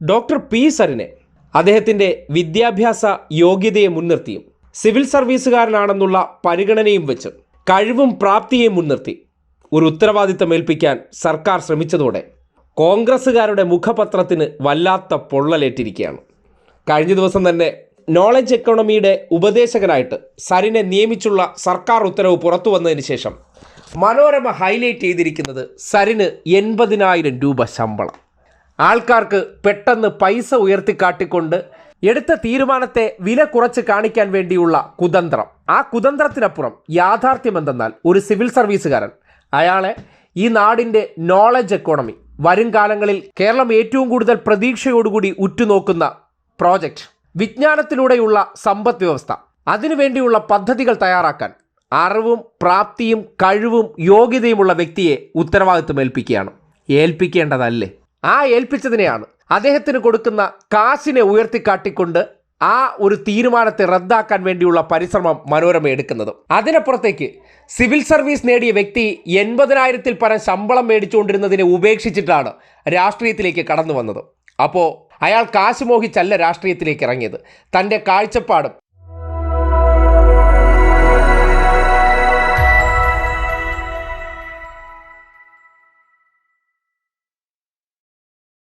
Doctor P സരിനെ അദ്ദേഹത്തിന്റെ വിദ്യാഭ്യാസ യോഗ്യതയെ മുൻനിർത്തിയും civil സർവീസുകാരനാണെന്നുള്ള പരിഗണനയും വെച്ച് കഴിവും പ്രാപ്തിയെയും മുൻനിർത്തി ഒരു ഉത്തരവാദിത്തം ഏൽപ്പിക്കാൻ സർക്കാർ ശ്രമിച്ചതോടെ കോൺഗ്രസ്സുകാരുടെ മുഖപത്രത്തിന് വല്ലാത്ത പൊള്ളലേറ്റിരിക്കുകയാണ്. കഴിഞ്ഞ ദിവസം തന്നെ നോളജ് എക്കോണമിയുടെ ഉപദേശകനായിട്ട് സരിനെ നിയമിച്ചുള്ള സർക്കാർ ഉത്തരവ് പുറത്തു വന്നതിന് ശേഷം മനോരമ ഹൈലൈറ്റ് ചെയ്തിരിക്കുന്നത് സരിന് എൺപതിനായിരം രൂപ ശമ്പളം. ആൾക്കാർക്ക് പെട്ടെന്ന് പൈസ ഉയർത്തിക്കാട്ടിക്കൊണ്ട് എടുത്ത തീരുമാനത്തെ വില കുറച്ച് കാണിക്കാൻ വേണ്ടിയുള്ള കുതന്ത്രം. ആ കുതന്ത്രത്തിനപ്പുറം യാഥാർത്ഥ്യം എന്തെന്നാൽ ഒരു സിവിൽ സർവീസുകാരൻ. അയാളെ ഈ നാടിന്റെ നോളജ് എക്കോണമി വരും കാലങ്ങളിൽ കേരളം ഏറ്റവും കൂടുതൽ പ്രതീക്ഷയോടുകൂടി ഉറ്റുനോക്കുന്ന പ്രോജക്റ്റ് വിജ്ഞാനത്തിലൂടെയുള്ള സമ്പദ് വ്യവസ്ഥ. അതിനുവേണ്ടിയുള്ള പദ്ധതികൾ തയ്യാറാക്കാൻ അറിവും പ്രാപ്തിയും കഴിവും യോഗ്യതയുമുള്ള വ്യക്തിയെ ഉത്തരവാദിത്വം ഏൽപ്പിക്കുകയാണ് ഏൽപ്പിക്കേണ്ടതല്ലേ? ആ ഏൽപ്പിച്ചതിനെയാണ്. അദ്ദേഹത്തിന് കൊടുക്കുന്ന കാശിനെ ഉയർത്തിക്കാട്ടിക്കൊണ്ട് ആ ഒരു തീരുമാനത്തെ റദ്ദാക്കാൻ വേണ്ടിയുള്ള പരിശ്രമം മനോരമ എടുക്കുന്നത്. അതിനപ്പുറത്തേക്ക് സിവിൽ സർവീസ് നേടിയ വ്യക്തി എൺപതിനായിരത്തിൽ പരം ശമ്പളം മേടിച്ചുകൊണ്ടിരുന്നതിനെ ഉപേക്ഷിച്ചിട്ടാണ് രാഷ്ട്രീയത്തിലേക്ക് കടന്നു വന്നത് അപ്പോൾ അയാൾ കാശ് മോഹിച്ചല്ല രാഷ്ട്രീയത്തിലേക്ക് ഇറങ്ങിയത്. തന്റെ കാഴ്ചപ്പാടും